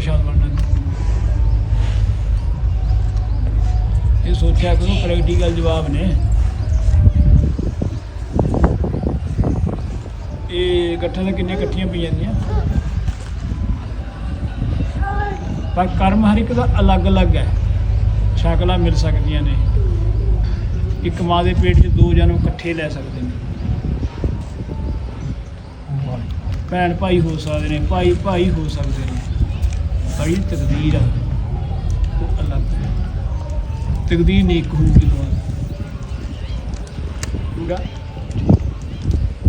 ਪ੍ਰਸ਼ਾਦ ਬਣਨਾ ਇਹ ਸੋਚਿਆ ਕਰੋ ਪ੍ਰੈਕਟੀਕਲ ਜਵਾਬ ਨੇ। ਇਹ ਗੱਠਾਂ ਦੇ ਕਿੰਨੇ ਇਕੱਠੀਆਂ ਪਈਆਂ ਦੀਆਂ। ਪਰ ਕਰਮ ਹਰ ਇੱਕ ਦਾ ਅਲੱਗ-ਅਲੱਗ ਹੈ। ਸ਼ਕਲਾਂ ਮਿਲ ਸਕਦੀਆਂ ਨੇ। ਇੱਕ ਮਾਂ ਦੇ ਪੇਟ 'ਚ ਦੋ ਜਨਮ ਇਕੱਠੇ ਲੈ ਸਕਦੇ ਨੇ। ਭੈਣ ਭਾਈ ਹੋ ਸਕਦੇ ਨੇ ਭਾਈ ਭਾਈ ਹੋ ਸਕਦੇ ਨੇ। ਬੜੀ ਤਕਦੀਰ ਆ, ਉਹ ਅਲੱਗ ਹੈ ਤਕਦੀਰ ਨਹੀਂ ਇੱਕ ਹੋਊਗੀ ਦੁਆ ਪੂਰਾ।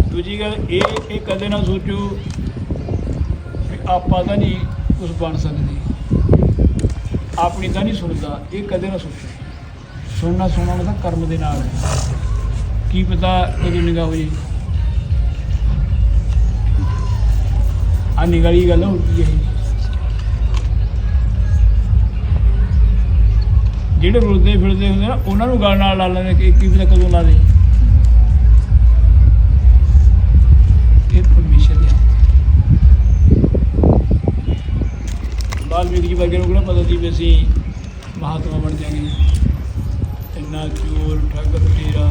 ਦੂਜੀ ਗੱਲ, ਇਹ ਇਹ ਕਦੇ ਨਾ ਸੋਚੋ ਵੀ ਆਪਾਂ ਤਾਂ ਨਹੀਂ ਕੁਝ ਬਣ ਸਕਦੇ। ਆਪਣੀ ਤਾਂ ਨਹੀਂ ਸੁਣਦਾ, ਇਹ ਕਦੇ ਨਾ ਸੋਚੋ। ਸੁਣਨਾ ਸੁਣਨਾ ਤਾਂ ਕਰਮ ਦੇ ਨਾਲ ਹੈ। ਕੀ ਪਤਾ ਕਦੋਂ ਨਿਗਾਹ ਹੋ ਜੇ। ਆ ਨਿਗਾਲੀ ਗੱਲ ਹੋ। ਗਈ ਇਹ ਜਿਹੜੇ ਰੁਲਦੇ ਫਿਰਦੇ ਹੁੰਦੇ ਨਾ ਉਹਨਾਂ ਨੂੰ ਗੱਲ ਨਾਲ ਲਾ ਲੈਂਦੇ ਕਿ ਕੀ ਪਤਾ ਕਦੋਂ ਲਾ ਦੇ। ਇਹ ਪਰਮੇਸ਼ਰ ਦੀ ਬਾਲਮੀਕ ਜੀ ਵਰਗੇ ਨੂੰ ਕਿਹੜਾ ਪਤਾ ਸੀ ਵੀ ਅਸੀਂ ਮਹਾਤਮਾ ਬਣ ਜਾਵਾਂਗੇ ਇੰਨਾ ਚੋਰ ਠੱਗ ਫਟੇਰਾ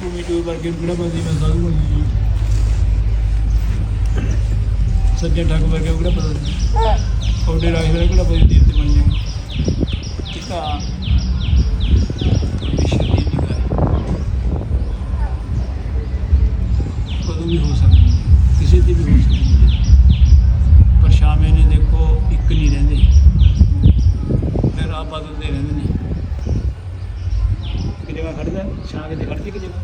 ਭੂਮੀ ਟੂਰ ਵਰਗੇ ਨੂੰ ਕਿਹੜਾ ਪਤਾ ਸੀ ਮੈਂ ਸਾਧੂ ਬਣ ਜੀ ਸੱਜਣ ਠੱਗ ਵਰਗੇ ਨੂੰ ਕਿਹੜਾ ਪਤਾ ਸੀ? ਤੁਹਾਡੇ ਰਾਜ ਵਰਗੇ ਕਿਹੜਾ ਪਤਾ ਸੀ ਦੇਵਤੇ ਬਣ ਜਾਵਾਂਗੇ ਇਹ ਪਰਮੇਸ਼ਰ ਦੀ ਨਿਗਾਹ ਕਦੋਂ ਵੀ ਹੋ ਸਕਦੀ ਹੈ ਕਿਸੇ ਦੀ ਵੀ ਹੋ ਸਕਦੀ ਹੈ ਪਰ ਸ਼ਾਮੇ ਨੇ ਦੇਖੋ ਇੱਕ ਨਹੀਂ ਰਹਿੰਦੇ ਫਿਰ ਰਾਹ ਬਦਲਦੇ ਰਹਿੰਦੇ ਨੇ ਇੱਕ ਜਗ੍ਹਾ ਖੜਦਾ ਛਾਂ ਕਿਤੇ ਖੜਦੀ ਕਿ ਜਗ੍ਹਾ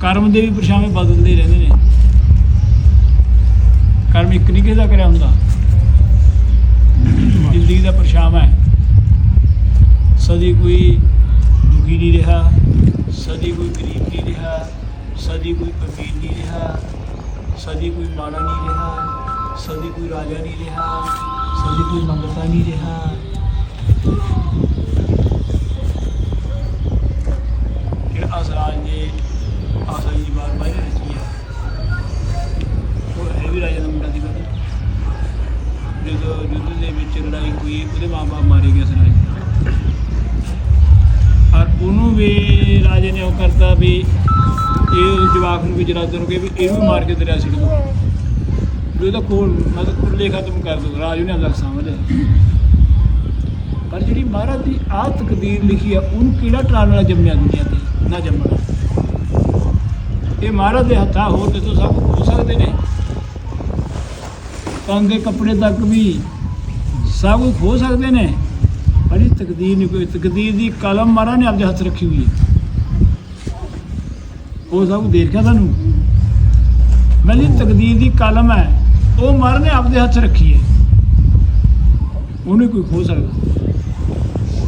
ਕਰਮ ਦੇ ਵੀ ਪਰਛਾਵੇਂ ਬਦਲਦੇ ਰਹਿੰਦੇ ਨੇ ਕਰਮ ਇੱਕ ਨਹੀਂ ਕਿਸੇ ਦਾ ਕਰਿਆ ਹੁੰਦਾ ਜ਼ਿੰਦਗੀ ਦਾ ਪਰਛਾਵਾਂ ਹੈ। ਸਦੀ ਕੋਈ ਦੁਖੀ ਨਹੀਂ ਰਿਹਾ, ਸਦੀ ਕੋਈ ਗਰੀਬ ਨਹੀਂ ਰਿਹਾ, ਸਦੀ ਕੋਈ ਅਮੀਰ ਨਹੀਂ ਰਿਹਾ, ਸਦੀ ਕੋਈ ਮਾੜਾ ਨਹੀਂ ਰਿਹਾ, ਸਦੀ ਕੋਈ ਰਾਜਾ ਨਹੀਂ ਰਿਹਾ, ਸਦੀ ਕੋਈ ਮੰਗਤਾ ਨਹੀਂ ਰਿਹਾ। ਜਿਹੜਾ ਅਸਰਾਜ ਦੇ ਆਸਾਈ ਦੀ ਬਾਤ ਬਾਹਰ ਰੱਖੀ ਹੈ, ਉਹ ਹੈ ਵੀ ਰਾਜਾ ਦਾ ਮੁੰਡਾ ਸੀ। ਵਿੱਚ ਲੜਾਈ ਹੋਈ ਉਹਦੇ ਬਾਪ ਮਾਰੇ ਗਏ ਅਸਰਾਜ ਔਰ ਉਹਨੂੰ ਵੀ ਰਾਜੇ ਨੇ ਉਹ ਕਰਤਾ ਵੀ ਇਹ ਜਵਾਕ ਨੂੰ ਵੀ ਜਲਾਦਰ ਹੋ ਵੀ ਇਹਨੂੰ ਮਾਰ ਕੇ ਦਰਿਆ ਸਿੱਟ ਦੋ ਵੀ ਉਹਦਾ ਕੋਲ ਮਤਲਬ ਕੁੱਲੇ ਖਤਮ ਕਰ ਦੋ, ਰਾਜੂ ਨੇ ਅੰਦਰ ਸਮਝ ਲਿਆ। ਪਰ ਜਿਹੜੀ ਮਹਾਰਾਜ ਦੀ ਆਹ ਤਕਦੀਰ ਲਿਖੀ ਆ, ਉਹਨੂੰ ਕਿਹੜਾ ਟਾਲ ਨਾਲ ਜੰਮਿਆ ਦੁਨੀਆ ਤੇ? ਨਾ ਜੰਮਣਾ। ਇਹ ਮਹਾਰਾਜ ਦੇ ਹੱਥਾਂ ਹੋ ਤੇ ਤੋਂ ਸਭ ਹੋ ਸਕਦੇ ਨੇ। ਤੰਗੇ ਕੱਪੜੇ ਤੱਕ ਵੀ ਸਭ ਕੁਝ ਖੋ ਸਕਦੇ ਨੇ। ਪਰ ਇਹ ਤਕਦੀਰ ਨਹੀਂ, ਕੋਈ ਤਕਦੀਰ ਦੀ ਕਲਮ ਮਹਾਰਾਜ ਨੇ ਆਪਦੇ ਹੱਥ ਰੱਖੀ ਹੋਈ ਹੈ। ਉਹ ਸਭ ਕੁਝ ਦੇਖ ਤੁਹਾਨੂੰ? ਮੈਂ ਜੀ ਤਕਦੀਰ ਦੀ ਕਲਮ ਹੈ, ਉਹ ਮਹਾਰਾਜ ਨੇ ਆਪਦੇ ਹੱਥ ਰੱਖੀ ਹੈ। ਉਹਨੂੰ ਕੋਈ ਖੋ ਸਕਦਾ।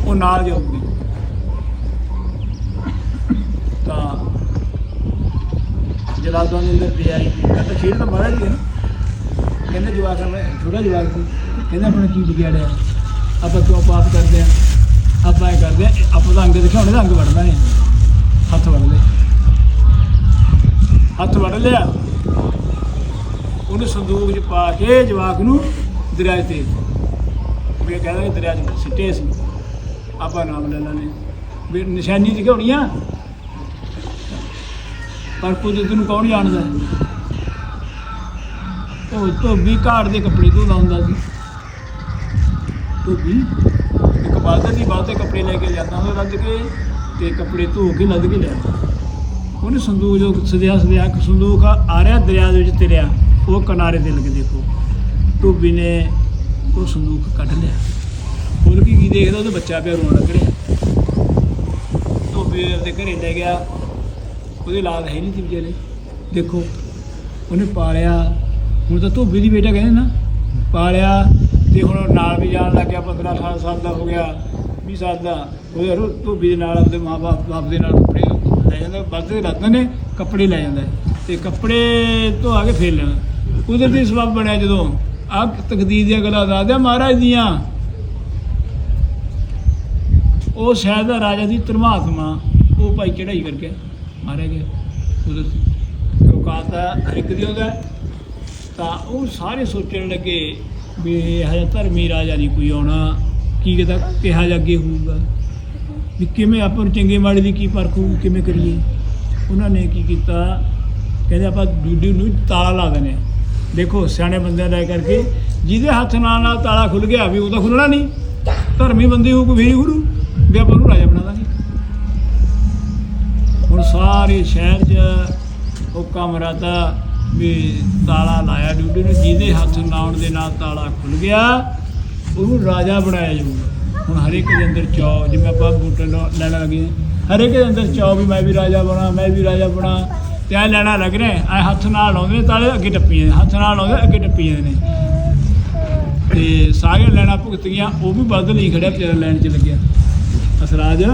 ਉਹ ਨਾਲ ਜਾਊਗੀ। ਤਾਂ ਜਲਾਦਾਂ ਦੇ ਅੰਦਰ ਵੀ ਆਈ ਕਹਿੰਦਾ ਖੇਡ ਤਾਂ ਮਹਾਰਾਜ ਦੀ ਹੈ ਕਹਿੰਦੇ ਜਵਾਕ ਮੈਂ ਛੋਟਾ ਜਵਾਕ ਸੀ। ਕਹਿੰਦਾ ਆਪਣਾ ਕੀ ਵਿਗਿਆੜਿਆ ਆਪਾਂ ਕਿਉਂ ਪਾਪ ਕਰਦੇ ਆ? ਆਪਾਂ ਇਹ ਕਰਦੇ ਆ, ਆਪਾਂ ਤਾਂ ਅੰਗ ਦਿਖਾਉਣੇ ਦਾ ਅੰਗ ਵੜਦਾ ਨੇ ਹੱਥ ਵੜ ਲਏ। ਹੱਥ ਵੜ ਲਿਆ। ਉਹਨੂੰ ਸੰਦੂਕ 'ਚ ਪਾ ਕੇ ਜਵਾਕ ਨੂੰ ਦਰਿਆ 'ਚ ਤੇ ਵੀ ਇਹ ਕਹਿੰਦਾ ਦਰਿਆ 'ਚ ਸਿੱਟੇ ਸੀ। ਆਪਾਂ ਨਾਮ ਲੈ ਲੈਣੇ ਵੀ ਨਿਸ਼ਾਨੀ ਦਿਖਾਉਣੀ ਆ ਪਰ ਕੁਦਰਤ ਨੂੰ ਕੌਣ ਜਾਣਦਾ? ਉਹ ਧੋਬੀ ਘਾੜ ਦੇ ਕੱਪੜੇ ਧੋਦਾ ਹੁੰਦਾ ਸੀ। ਧੋਬੀ। ਇੱਕ ਬਾਲਟੇ ਦੀ ਬਾਲਟੇ ਕੱਪੜੇ ਲੈ ਕੇ ਜਾਂਦਾ ਹੁੰਦਾ ਲੱਦ ਕੇ ਤੇ ਕੱਪੜੇ ਧੋ ਕੇ ਲੱਦ ਕੇ ਲਿਆਉਂਦਾ। ਉਹਨੇ ਸੰਦੂਕ ਜੋ ਸਦਿਆ ਸਦਿਆ ਸੰਦੂਕ ਆ ਰਿਹਾ ਦਰਿਆ ਦੇ ਵਿੱਚ ਤੇਰਿਆ, ਉਹ ਕਿਨਾਰੇ ਤੇ ਲੱਗੇ ਦੇਖੋ। ਧੋਬੀ ਨੇ ਉਹ ਸੰਦੂਕ ਕੱਢ ਲਿਆ। ਖੋਲ ਕੇ ਕੀ ਦੇਖਦਾ ਉਹਦਾ ਬੱਚਾ ਪਿਆ ਰੋਣ ਲੱਗ ਰਿਹਾ। ਧੋਬੀ ਦੇ ਘਰੇ ਲੈ ਗਿਆ। ਉਹਦੇ ਲਾਦ ਹੈ ਨਹੀਂ ਸੀ ਵਿਚਾਰੇ। ਦੇਖੋ, ਉਹਨੇ ਪਾਲਿਆ। ਹੁਣ ਤਾਂ ਧੋਬੀ ਦੀ ਬੇਟਾ ਕਹਿੰਦੇ ਨਾ, ਪਾਲਿਆ ਤੇ ਹੁਣ ਨਾਲ ਵੀ ਜਾਣ ਲੱਗ ਗਿਆ 15 18 ਸਾਲ ਦਾ ਹੋ ਗਿਆ 20 ਸਾਲ ਦਾ। ਉਹ ਯਾਰ ਧੋਬੀ ਦੇ ਨਾਲ ਆਪਣੇ ਮਾਪੇ ਬਾਪ ਦੇ ਨਾਲ ਕੱਪੜੇ ਲੈ ਜਾਂਦਾ ਵੱਧਦੇ ਰੱਖਦੇ ਨੇ ਕੱਪੜੇ ਲੈ ਜਾਂਦਾ। ਹੈ। ਤੇ ਕੱਪੜੇ ਧੋ ਕੇ ਫੇਰ ਲੈਣਾ। ਕੁਦਰਤੀ ਸਬਬ ਬਣਿਆ ਜਦੋਂ। ਆ ਤਕਦੀਰ ਦੀਆਂ ਗੱਲਾਂ ਦੱਸਦੇ ਮਹਾਰਾਜ ਦੀਆਂ। ਉਹ ਸ਼ਾਇਦ ਦਾ ਰਾਜਾ ਦੀ ਧਰਮਾਤਮਾ। ਉਹ ਭਾਈ ਚੜਾਈ ਕਰਕੇ ਮਾਰਿਆ ਗਿਆ ਕੁਦਰਤੀ। ਕਿਉਂ ਕਾਤਾ ਹਰ ਇੱਕ ਦੀ ਹੁੰਦਾ ਤਾਂ ਉਹ ਸਾਰੇ ਸੋਚਣ ਲੱਗੇ ਵੀ ਇਹੋ ਜਿਹਾ ਧਰਮੀ ਰਾਜਾ ਨਹੀਂ ਕੋਈ ਆਉਣਾ। ਕੀ ਕਿਤਾ ਕਿਹਾ ਜਾ ਅੱਗੇ ਹੋਊਗਾ? ਵੀ ਕਿਵੇਂ ਆਪਾਂ ਨੂੰ ਚੰਗੇ ਮਾੜੇ ਦੀ ਕੀ ਪਰਖ ਹੋਊ, ਕਿਵੇਂ ਕਰੀਏ? ਉਹਨਾਂ ਨੇ ਕੀ ਕੀਤਾ? ਕਹਿੰਦੇ ਆਪਾਂ ਡੂਡੀ ਨੂੰ ਤਾਲਾ ਲਾ ਦਿੰਦੇ ਹਾਂ ਦੇਖੋ, ਸਿਆਣੇ ਬੰਦਿਆਂ ਦਾ ਕਰਕੇ ਜਿਹਦੇ ਹੱਥ ਨਾਲ ਨਾਲ ਤਾਲਾ ਖੁੱਲ ਗਿਆ ਵੀ ਉਹ ਤਾਂ ਖੁੱਲਣਾ ਨਹੀਂ। ਧਰਮੀ ਬੰਦੇ ਹੋ ਕੋਈ ਵੀ ਗੁਰੂ ਵੀ ਆਪਾਂ ਉਹਨੂੰ ਰਾਜਾ ਬਣਾ ਦਾਂਗੇ ਹੁਣ ਸਾਰੇ ਸ਼ਹਿਰ 'ਚ ਉਹ ਕਮਰਾ ਤਾਂ ਵੀ ਤਾਲਾ ਲਾਇਆ ਡਿਊਟੀ ਨੂੰ, ਜਿਹਦੇ ਹੱਥ ਲਾਉਣ ਦੇ ਨਾਲ ਤਾਲਾ ਖੁੱਲ ਗਿਆ, ਉਹਨੂੰ ਰਾਜਾ ਬਣਾਇਆ ਜਾਊਗਾ। ਹੁਣ ਹਰੇਕ ਦੇ ਅੰਦਰ ਚਾਅ, ਜਿਵੇਂ ਆਪਾਂ ਬੂਟੇ ਨੂੰ ਲੈਣਾ ਲੱਗੇ ਹਰ ਇੱਕ ਦੇ ਅੰਦਰ ਚਾਅ ਵੀ ਮੈਂ ਵੀ ਰਾਜਾ ਬਣਾ, ਮੈਂ ਵੀ ਰਾਜਾ ਬਣਾ, ਤੇ ਐ ਲੈਣਾ ਲੱਗ ਰਿਹਾ ਐ ਹੱਥ ਨਾਲ ਲਾਉਂਦੇ ਨੇ, ਤਾਲੇ ਅੱਗੇ ਟੱਪੀਆਂ ਜਾਂਦੇ ਹੱਥ ਨਾਲ ਲਾਉਂਦੇ ਅੱਗੇ ਟੱਪੀ ਜਾਂਦੇ ਨੇ। ਤੇ ਸਾਰੇ ਲੈਣਾ ਭੁਗਤ ਗਈਆਂ ਉਹ ਵੀ ਬਦਲ ਹੀ ਖੜਿਆ ਤੇਰਾ ਲੈਣ 'ਚ ਲੱਗਿਆ। ਅਸਰਾਜ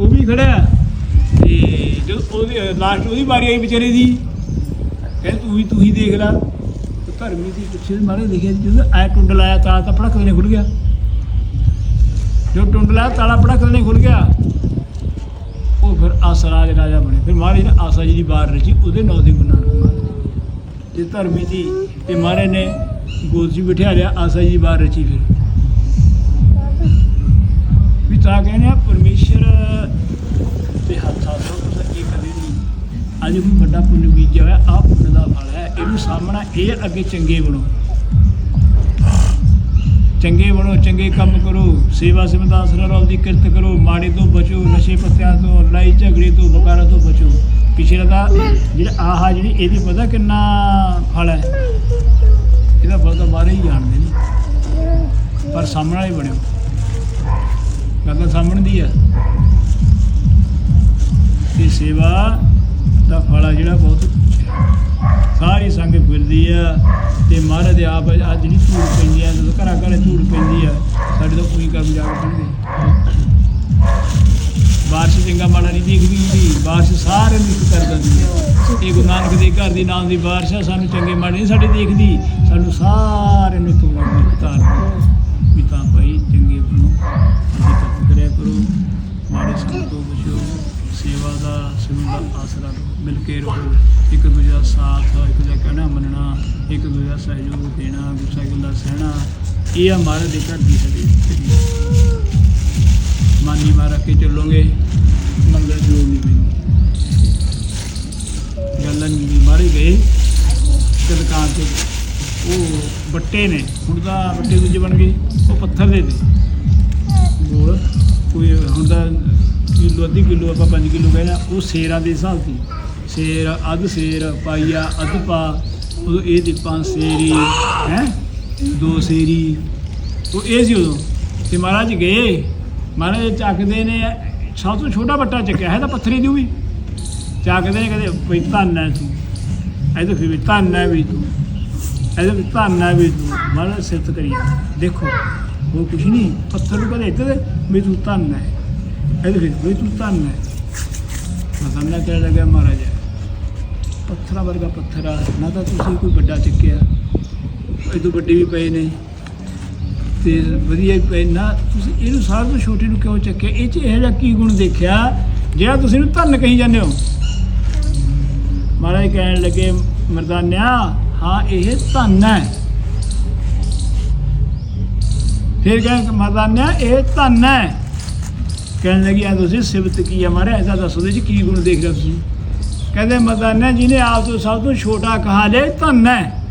ਉਹ ਵੀ ਖੜਿਆ। ਤੇ ਜਦੋਂ ਉਹਦੀ ਲਾਸਟ ਉਹਦੀ ਵਾਰੀ ਆਈ ਵਿਚਾਰੇ ਦੀ ਕਹਿੰਦੇ ਤੂੰ ਵੀ ਤੂੰ ਹੀ ਦੇਖ ਲੈ। ਤੇ ਧਰਮੀ ਦੀ ਪਿੱਛੇ ਮਾਰੇ ਦੇਖਿਆ ਜਦੋਂ ਐ ਟੁੰਡ ਲਾਇਆ ਤਾਲਾ ਤਾਂ ਪੜਕ ਨੇ ਖੁੱਲ ਗਿਆ। ਜੋ ਟੁੰਡ ਲਾਇਆ ਤਾਲਾ ਪੜਕ ਨੇ ਖੁੱਲ ਗਿਆ। ਉਹ ਫਿਰ ਆਸਰਾਜ ਰਾਜਾ ਬਣੇ। ਫਿਰ ਮਹਾਰਾਜ ਨੇ ਆਸਾ ਜੀ ਦੀ ਬਾਰ ਰਚੀ, ਉਹਦੇ ਨਾਂ ਦੀ ਗੁਰੂ ਨਾਨਕ ਧਰਮੀ ਦੀ ਤੇ ਮਹਾਰਾਜ ਨੇ ਗੋਦ ਜੀ ਬਿਠਾ ਲਿਆ ਆਸਾ ਜੀ ਦੀ ਬਾਰ ਰਚੀ ਫਿਰ। ਵੀ ਤਾਂ ਕਹਿੰਦੇ ਆ, ਪਰਮੇਸ਼ਰ ਤੇ ਹੱਥਾਂ ਤੋਂ ਅੱਜ ਕੋਈ ਵੱਡਾ ਪੁੰਨ ਬੀਜਿਆ ਹੋਇਆ ਆ ਪੁੰਨ ਦਾ ਫਲ ਹੈ। ਇਹਨੂੰ ਸਾਹਮਣਾ ਇਹ ਅੱਗੇ ਚੰਗੇ ਬਣੋ। ਚੰਗੇ ਬਣੋ, ਚੰਗੇ ਕੰਮ ਕਰੋ। ਸੇਵਾ ਸਿਮਰਤਾ ਆਸਰਾ ਰੋਲ ਦੀ ਕਿਰਤ ਕਰੋ। ਮਾੜੇ ਤੋਂ ਬਚੋ, ਨਸ਼ੇ ਪੱਤਿਆਂ ਤੋਂ, ਲੜਾਈ ਝਗੜੇ ਤੋਂ ਬਕਾਰਾਂ ਤੋਂ ਬਚੋ। ਪਿਛਲੇ ਦਾ ਜਿਹੜਾ ਆਹ ਜਿਹੜੀ, ਇਹਦੀ ਪਤਾ ਕਿੰਨਾ ਫਲ ਹੈ? ਇਹਦਾ ਫਲ ਤਾਂ ਮਾਰੇ ਹੀ ਜਾਣਦੇ ਨੇ। ਪਰ ਸਾਹਮਣਾ ਹੀ ਬਣਿਓ। ਗੱਲ ਤਾਂ ਸਾਹਮਣ ਦੀ ਆ। ਤੇ ਸੇਵਾ ਦਾ ਫਲ ਆ ਜਿਹੜਾ ਬਹੁਤ ਸਾਰੀ ਸੰਗਤ ਫਿਰਦੀ ਆ ਤੇ ਮਹਾਰਾਜ ਆਪ ਅੱਜ ਜਿਹੜੀ ਧੂੜ ਪੈਂਦੀ ਆ, ਜਦੋਂ ਘਰਾਂ ਘਰਾਂ ਧੂੜ ਪੈਂਦੀ ਆ, ਸਾਡੇ ਤੋਂ ਕੋਈ ਕੰਮ ਜਾ ਕੇ ਬਾਰਿਸ਼ ਚੰਗਾ ਮਾੜਾ ਨਹੀਂ ਦੇਖਦੀ ਹੁੰਦੀ, ਬਾਰਿਸ਼ ਸਾਰਿਆਂ ਨੂੰ ਇੱਕ ਕਰ ਦਿੰਦੀ ਆ। ਇਹ ਗੁਰੂ ਨਾਨਕ ਦੇ ਘਰ ਦੀ ਨਾਮ ਦੀ ਬਾਰਿਸ਼ ਆ, ਸਾਨੂੰ ਚੰਗੇ ਮਾੜੇ ਨਹੀਂ ਸਾਡੇ ਦੇਖਦੀ, ਸਾਨੂੰ ਸਾਰਿਆਂ ਨੂੰ ਤੋਂ ਇੱਕ ਤਾਰ ਵੀ ਤਾਂ ਭਾਈ ਚੰਗੇ ਬਣੋ ਕਰਿਆ ਕਰੋ, ਮਾੜੇ ਸੰਗ ਸੇਵਾ ਦਾ, ਸਿਮਰਨ ਦਾ ਆਸਰਾ ਮਿਲ ਕੇ ਰਹੋ। ਇੱਕ ਦੂਜੇ ਦਾ ਸਾਥ, ਇੱਕ ਦੂਜੇ ਕਹਿਣਾ, ਮੰਨਣਾ, ਇੱਕ ਦੂਜੇ ਦਾ ਸਹਿਯੋਗ ਦੇਣਾ ਗੁੱਸਾ ਗਿਲਾ ਸਹਿਣਾ। ਇਹ ਆ ਮਹਾਰਾਜ ਦੇ ਘਰ ਦੀ ਸਾਡੀ ਮਾਨੀ ਮਾਰ ਕੇ ਚੱਲੋਗੇ। ਮੰਗਲ ਜੋ ਨਹੀਂ ਪੈਂਦੀ। ਗੱਲਾਂ ਨਹੀਂ ਮਾਰੇ ਗਏ ਤੇ ਦੁਕਾਨ ਤੇ ਉਹ ਬੱਟੇ ਨੇ। ਹੁਣ ਤਾਂ ਬੱਟੇ ਦੂਜੇ ਬਣ ਗਏ। ਉਹ ਪੱਥਰ ਦੇ ਨੇ। ਗੋਲ ਕੋਈ ਹੁਣ ਤਾਂ ਕਿਲੋ ਅੱਧੀ ਕਿਲੋ ਆਪਾਂ 5 ਕਿਲੋ ਕਹਿੰਦੇ ਆ, ਉਹ ਸੇਰਾਂ ਦੇ ਹਿਸਾਬ ਦੀ ਸੇਰ ਅੱਧ ਸੇਰ ਪਾਈਆ ਅੱਧ ਪਾ। ਉਦੋਂ ਇਹ ਦੀ ਪੰਜ ਸੇਰੀ ਹੈ? ਦੋ ਸੇਰੀ। ਉਹ ਇਹ ਸੀ ਉਦੋਂ। ਤੇ ਮਹਾਰਾਜ ਗਏ। ਮਹਾਰਾਜ ਚੱਕਦੇ ਨੇ ਸਭ ਤੋਂ ਛੋਟਾ ਬੱਟਾ ਚੱਕਿਆ ਹੈ ਤਾਂ ਪੱਥਰੀ ਦੀ ਵੀ। ਚੱਕਦੇ ਨੇ ਕਹਿੰਦੇ ਵੀ ਧੰਨ ਹੈ ਤੂੰ। ਇਹਦੇ ਫਿਰ ਵੀ ਧੰਨ ਹੈ ਵੀ ਤੂੰ। ਇਹਦੇ ਵੀ ਧੰਨ ਹੈ ਵੀ ਤੂੰ। ਮਹਾਰਾਜ ਸਿਫਤ ਕਰੀ। ਦੇਖੋ ਉਹ ਕੁਛ ਨਹੀਂ। ਪੱਥਰ ਨੂੰ ਕਹਿੰਦੇ ਇੱਥੇ ਵੀ ਤੂੰ ਧੰਨ ਹੈ। ਇਹਦੇ ਫਿਰ ਵੀ ਤੂੰ ਧੰਨ ਹੈ। ਮਸਾਲਾ ਕਹਿ ਲੱਗਿਆ ਮਹਾਰਾਜ। ਪੱਥਰਾਂ ਵਰਗਾ ਪੱਥਰ ਆ। ਨਾ ਤਾਂ ਤੁਸੀਂ ਕੋਈ ਵੱਡਾ ਚੱਕਿਆ। ਇਹ ਤੋਂ ਵੱਡੇ ਵੀ ਪਏ ਨੇ। ਤੇ ਵਧੀਆ ਵੀ ਪਏ। ਨਾ ਤੁਸੀਂ ਇਹਨੂੰ ਸਾਰਿਆਂ ਤੋਂ ਛੋਟੇ ਨੂੰ ਕਿਉਂ ਚੱਕਿਆ? ਇਹ ਚ ਇਹੋ ਜਿਹਾ ਕੀ ਗੁਣ ਦੇਖਿਆ? ਜਿਹੜਾ ਤੁਸੀਂ ਇਹਨੂੰ ਧੰਨ ਕਹੀ ਜਾਂਦੇ ਹੋ। ਮਹਾਰਾਜ ਕਹਿਣ ਲੱਗੇ, ਮਰਦਾਨਿਆ, ਹਾਂ, ਇਹ ਧੰਨ ਹੈ। ਫਿਰ ਕਹਿੰਦੇ ਮਰਦਾਨਿਆ, ਇਹ ਧੰਨ ਹੈ। ਕਹਿਣ ਲੱਗੀ ਆ ਤੁਸੀਂ ਸਿਫਤ ਕੀ ਹੈ ਮਹਾਰਾਜ? ਐਸਾ ਦੱਸੋ ਦੇ ਚ ਕੀ ਗੁਣ ਦੇਖ ਰਹੇ ਹੋ ਤੁਸੀਂ? ਕਹਿੰਦੇ ਮਰਦਾਨਿਆ ਜਿਹਨੇ ਆਪ ਤੋਂ ਸਭ ਤੋਂ ਛੋਟਾ ਕਹਾ ਲਿਆ ਧੰਨ ਹੈ।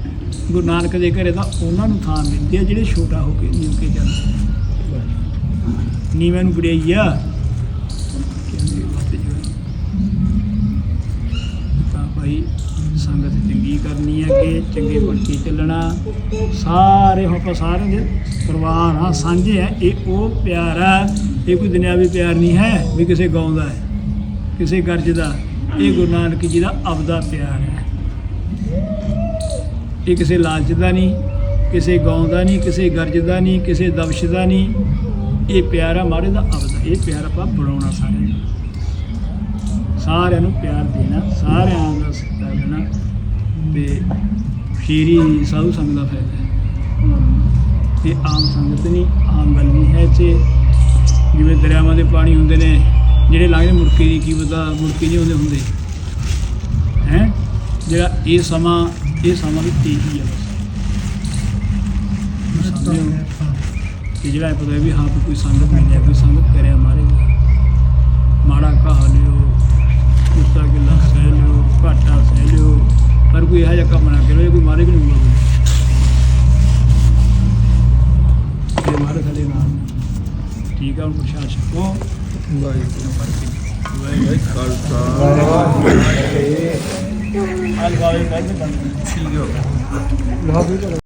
ਗੁਰੂ ਨਾਨਕ ਦੇ ਘਰੇ ਤਾਂ ਉਹਨਾਂ ਨੂੰ ਥਾਂ ਮਿਲਦੀ ਹੈ ਜਿਹੜੇ ਛੋਟਾ ਹੋ ਕੇ ਨਿਉ ਕੇ ਜਾਂਦੇ। ਨੀਵੇਂ ਨੂੰ ਵਡਿਆਈ ਆ। ਤਾਂ ਭਾਈ ਸੰਗਤ ਚੰਗੀ ਕਰਨੀ ਹੈ ਕਿ ਚੰਗੇ ਬਣ ਕੇ ਚੱਲਣਾ। ਸਾਰੇ ਹੁਣ ਆਪਾਂ ਸਾਰੇ ਦੇ ਪਰਿਵਾਰ ਆ ਸਾਂਝੇ ਆ, ਇਹ ਉਹ ਪਿਆਰਾ ਇਹ ਕੋਈ ਦੁਨਿਆਵੀ ਪਿਆਰ ਨਹੀਂ ਹੈ, ਵੀ ਕਿਸੇ ਗਾਉਂਦਾ ਹੈ, ਕਿਸੇ ਗਰਜ ਦਾ। ਇਹ ਗੁਰੂ ਨਾਨਕ ਜੀ ਦਾ ਆਪਦਾ ਪਿਆਰ ਹੈ। ਇਹ ਕਿਸੇ ਲਾਲਚ ਦਾ ਨਹੀਂ, ਕਿਸੇ ਗਾਉਂ ਦਾ ਨਹੀਂ, ਕਿਸੇ ਗਰਜ ਦਾ ਨਹੀਂ, ਕਿਸੇ ਦਵਸ਼ ਦਾ ਨਹੀਂ। ਇਹ ਪਿਆਰ ਆ ਮਾਰੇ ਦਾ, ਆਪਦਾ। ਇਹ ਪਿਆਰ ਆਪਾਂ ਬਣਾਉਣਾ ਸਾਰਿਆਂ ਨੂੰ। ਸਾਰਿਆਂ ਨੂੰ ਪਿਆਰ ਦੇਣਾ, ਸਾਰਿਆਂ ਦਾ ਸਤਿਕਾਰ ਦੇਣਾ। ਤੇ ਫੇਰੀ ਸਾਧੂ ਸੰਗ ਦਾ ਫਾਇਦਾ ਹੈ। ਇਹ ਆਮ ਸੰਗਤ ਨਹੀਂ, ਆਮ ਗੱਲ ਨਹੀਂ ਹੈ ਇੱਥੇ। ਜਿਵੇਂ ਦਰਿਆਵਾਂ ਦੇ ਪਾਣੀ ਹੁੰਦੇ ਨੇ ਜਿਹੜੇ ਲੰਘਦੇ ਮੁੜਕੇ ਦੀ ਕੀ ਪਤਾ ਮੁੜਕੇ ਨਹੀਂ ਹੁੰਦੇ ਹੁੰਦੇ। ਹੈ? ਜਿਹੜਾ ਇਹ ਸਮਾਂ ਇਹ ਸਮਾਂ ਵੀ ਤੇਜ਼ੀ ਆ ਬਸ। ਕਿ ਜਿਹੜਾ ਇਹ ਪਤਾ ਵੀ ਹਾਂ ਕੋਈ ਸੰਗਤ ਮਿਲਿਆ ਕੋਈ ਸੰਗਤ ਕਰਿਆ ਮਾਰੇ ਮਾੜਾ ਕਹਾ ਲਿਓ ਕੁੱਤਾ ਗਿੱਲਾ ਸਹਿ ਲਿਓ ਘਾਟਾ ਸਹਿ ਲਿਓ। ਪਰ ਕੋਈ ਇਹੋ ਜਿਹਾ ਕੰਮ ਨਾ ਕਰੋ ਕੋਈ ਮਾਰੇ ਵੀ ਨਹੀਂ ਹੋਊਗਾ ਇਹ ਮਾਰੇ ਸਾਡੇ ਨਾਲ ਠੀਕ ਆ ਹੁਣ ਪ੍ਰਸ਼ਾਸਨ ਕੋ ਵਾਹਿਗੁਰੂ